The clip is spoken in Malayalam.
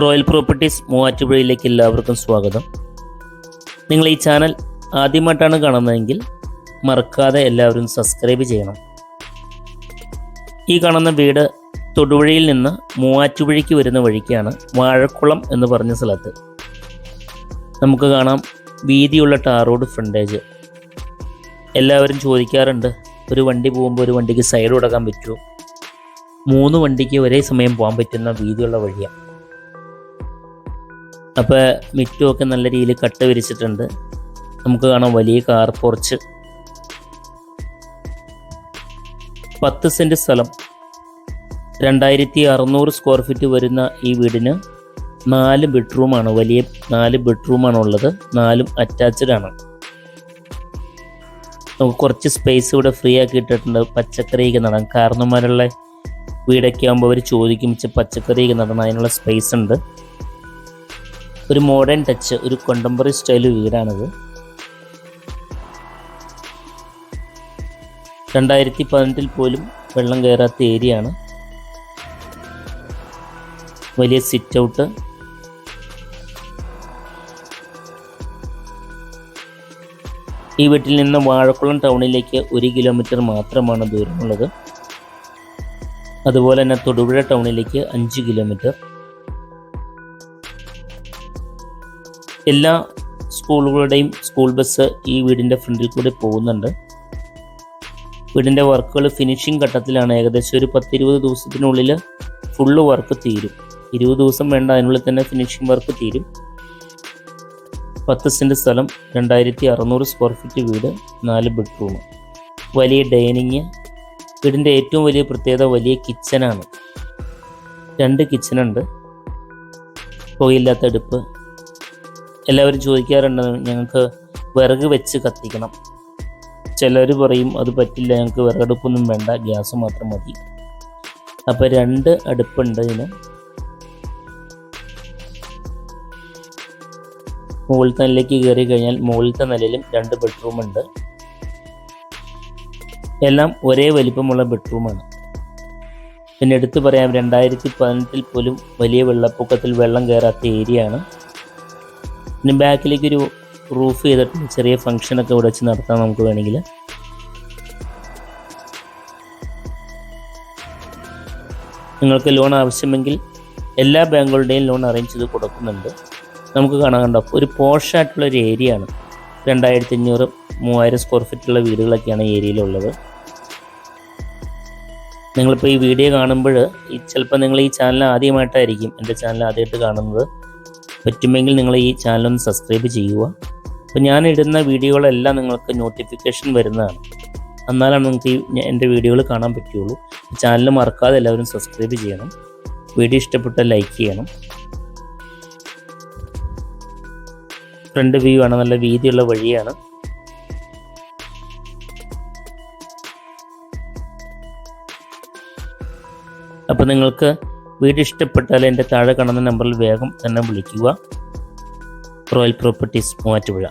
റോയൽ പ്രോപ്പർട്ടീസ് മൂവാറ്റുപുഴയിലേക്ക് എല്ലാവർക്കും സ്വാഗതം. നിങ്ങൾ ഈ ചാനൽ ആദ്യമായിട്ടാണ് കാണുന്നതെങ്കിൽ മറക്കാതെ എല്ലാവരും സബ്സ്ക്രൈബ് ചെയ്യണം. ഈ കാണുന്ന വീട് തൊടുപുഴയിൽ നിന്ന് മൂവാറ്റുപുഴയ്ക്ക് വരുന്ന വഴിക്കാണ് വാഴക്കുളം എന്ന് പറഞ്ഞ സ്ഥലത്ത്. നമുക്ക് കാണാം വീതിയുള്ള ടാർ റോഡ് ഫ്രണ്ടേജ്. എല്ലാവരും ചോദിക്കാറുണ്ട് ഒരു വണ്ടി പോകുമ്പോൾ ഒരു വണ്ടിക്ക് സൈഡ് കൊടുക്കാൻ പറ്റുമോ? മൂന്ന് വണ്ടിക്ക് ഒരേ സമയം പോകാൻ പറ്റുന്ന വീതിയുള്ള വഴിയാണ് അപ്പോൾ മിറ്റുമൊക്കെ നല്ല രീതിയിൽ കട്ട് വിരിച്ചിട്ടുണ്ട്. നമുക്ക് കാണാം വലിയ കാർ പോർച്ച്. പത്ത് സെന്റ് സ്ഥലം. രണ്ടായിരത്തി അറുന്നൂറ് സ്ക്വയർ ഫീറ്റ് വരുന്ന ഈ വീടിന് നാല് ബെഡ്റൂമാണ് വലിയ നാല് ബെഡ്റൂമാണ് ഉള്ളത്. നാലും അറ്റാച്ച്ഡ് ആണ്. നമുക്ക് കുറച്ച് സ്പേസ് ഇവിടെ ഫ്രീ ആക്കി ഇട്ടിട്ടുണ്ട്. പച്ചക്കറിയൊക്കെ നടാം. കാരണന്മാരുള്ള വീടൊക്കെ ആകുമ്പോൾ അവർ ചോദിക്കും "ഇച്ചിരി പച്ചക്കറിയൊക്കെ നടണം അതിനുള്ള സ്പേസ് ഉണ്ട്. ഒരു മോഡേൺ ടച്ച് ഒരു കൊണ്ടംപററി സ്റ്റൈൽ വീടാണിത്. രണ്ടായിരത്തി പതിനെട്ടിൽ പോലും വെള്ളം കയറാത്ത ഏരിയ ആണ് വലിയ സിറ്റ് ഔട്ട് ഈ വീട്ടിൽ നിന്ന് വാഴക്കുളം ടൗണിലേക്ക് ഒരു കിലോമീറ്റർ മാത്രമാണ് ദൂരമുള്ളത്. അതുപോലെ തന്നെ തൊടുപുഴ ടൗണിലേക്ക് അഞ്ച് കിലോമീറ്റർ എല്ലാ സ്കൂളുകളുടെയും സ്കൂൾ ബസ് ഈ വീടിന്റെ ഫ്രണ്ടിൽ കൂടി പോകുന്നുണ്ട്. വീടിന്റെ വർക്കുകൾ ഫിനിഷിംഗ് ഘട്ടത്തിലാണ്. ഏകദേശം ഒരു പത്തിരുപത് ദിവസത്തിനുള്ളിൽ ഫുള്ള് വർക്ക് തീരും. ഇരുപത് ദിവസം വേണ്ട അതിനുള്ളിൽ തന്നെ ഫിനിഷിംഗ് വർക്ക് തീരും. പത്ത് സെന്റ് സ്ഥലം രണ്ടായിരത്തി അറുന്നൂറ് സ്ക്വയർ ഫീറ്റ് വീട് നാല് ബെഡ്റൂം വലിയ ഡൈനിങ് വീടിന്റെ ഏറ്റവും വലിയ പ്രത്യേകത വലിയ കിച്ചനാണ് രണ്ട് കിച്ചനുണ്ട് പുകയില്ലാത്ത അടുപ്പ് എല്ലാവരും ചോദിക്കാറുണ്ട് ഞങ്ങൾക്ക് വിറക് വെച്ച് കത്തിക്കണം. ചിലർ പറയും അത് പറ്റില്ല ഞങ്ങൾക്ക് വിറകടുപ്പൊന്നും വേണ്ട ഗ്യാസ് മാത്രം മതി. അപ്പോൾ രണ്ട് അടുപ്പുണ്ട് ഇതിന്. മുകളിലത്തെ നിലയിലേക്ക് കയറി കഴിഞ്ഞാൽ മുകളിലത്തെ നിലയിലും രണ്ട് ബെഡ്റൂം ഉണ്ട്. എല്ലാം ഒരേ വലിപ്പമുള്ള ബെഡ്റൂമാണ് പിന്നെ എടുത്തു പറയാം രണ്ടായിരത്തി പതിനെട്ടിൽ പോലും വലിയ വെള്ളപ്പൊക്കത്തിൽ വെള്ളം കയറാത്ത ഏരിയ ആണ്. പിന്നെ ബാക്കിലേക്ക് ഒരു റൂഫ് ചെയ്തിട്ട് ചെറിയ ഫങ്ഷനൊക്കെ ഇവിടെ വെച്ച് നടത്താം നമുക്ക് വേണമെങ്കിൽ. നിങ്ങൾക്ക് ലോൺ ആവശ്യമെങ്കിൽ എല്ലാ ബാങ്കുകളുടെയും ലോൺ അറേഞ്ച് ചെയ്ത് കൊടുക്കുന്നുണ്ട്. നമുക്ക് കാണാൻ കണ്ടോ ഒരു പോഷായിട്ടുള്ള ഒരു ഏരിയ ആണ്. രണ്ടായിരത്തി അഞ്ഞൂറ് മൂവായിരം സ്ക്വയർ ഫീറ്റുള്ള വീടുകളൊക്കെയാണ് ഏരിയയിലുള്ളത് നിങ്ങളിപ്പോൾ ഈ വീഡിയോ കാണുമ്പോൾ ചിലപ്പോൾ നിങ്ങൾ ഈ ചാനൽ ആദ്യമായിട്ടായിരിക്കും എന്റെ ചാനൽ ആദ്യമായിട്ട് കാണുന്നത്. പറ്റുമെങ്കിൽ നിങ്ങൾ ഈ ചാനൽ ഒന്ന് സബ്സ്ക്രൈബ് ചെയ്യുക. അപ്പോൾ ഞാൻ ഇടുന്ന വീഡിയോകളെല്ലാം നിങ്ങൾക്ക് നോട്ടിഫിക്കേഷൻ വരുന്നതാണ്. എന്നാലാണ് നിങ്ങൾക്ക് എന്റെ വീഡിയോകൾ കാണാൻ പറ്റുള്ളൂ. ചാനൽ മറക്കാതെ എല്ലാവരും സബ്സ്ക്രൈബ് ചെയ്യണം. വീഡിയോ ഇഷ്ടപ്പെട്ട ലൈക്ക് ചെയ്യണം. ഫ്രണ്ട് വ്യൂ ആണ് നല്ല വീതിയുള്ള വഴിയാണ്. അപ്പോൾ നിങ്ങൾക്ക് വീട് ഇഷ്ടപ്പെട്ടാൽ എന്റെ താഴെ കാണുന്ന നമ്പറിൽ വേഗം തന്നെ വിളിക്കുക. Royal properties Muvattupuzha.